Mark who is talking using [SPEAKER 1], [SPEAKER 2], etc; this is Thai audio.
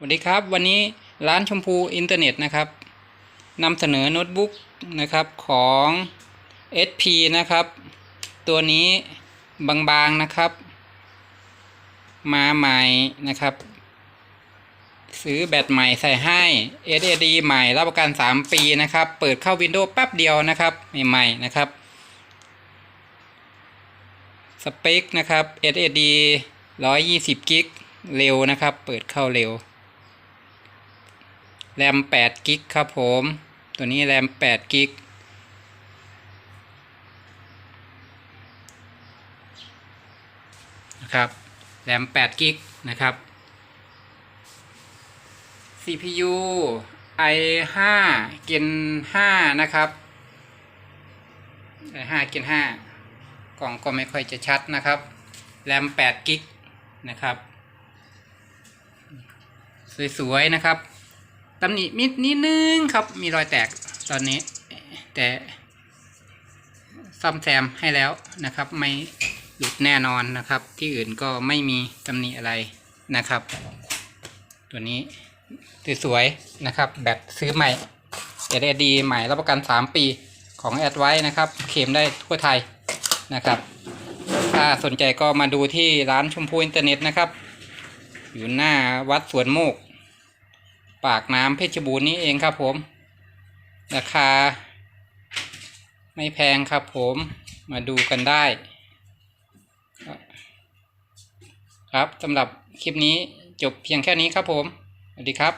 [SPEAKER 1] สวัสดีครับ วันนี้ร้านชมพูอินเทอร์เน็ตนะครับนำเสนอโน้ตบุ๊กนะครับของ SP นะครับ ตัวนี้บางๆนะครับ มาใหม่นะครับ ซื้อแบตใหม่ใส่ให้ SSD ใหม่รับประกัน 3 ปีนะครับ เปิดเข้า Windows แป๊บเดียวนะครับ ใหม่ๆนะครับ สเปคนะครับ SSD 120 กิกเร็วนะครับ เปิดเข้าเร็ว แรม8กิกครับผม ตัวนี้แรม8กิกนะครับแรม8กิกนะครับ CPU i5 Gen 5นะครับ i5 Gen 5กล่องก็ไม่ค่อยจะชัดนะครับแรม8กิกนะครับ สวย ๆ นะครับ ตำหนิมิดนิดนึงครับ มีรอยแตกตอนนี้ แต่ซ่อมแซมให้แล้วนะครับ ไม่หลุดแน่นอนนะครับ ที่อื่นก็ไม่มีตำหนิอะไรนะครับ ตัวนี้สวยๆนะครับ แบตซื้อใหม่ LED ใหม่รับประกัน 3 ปีของแอดไว้นะครับ เคลมได้ทั่วไทยนะครับ ถ้าสนใจก็มาดูที่ร้านชมพูอินเทอร์เน็ตนะครับ อยู่หน้าวัดสวนโมก ปากน้ำเพชรบูรณ์นี้เองครับผม ราคา ไม่แพงครับผมมาดูกันได้ ครับสำหรับคลิปนี้จบเพียงแค่นี้ครับผม สวัสดีครับ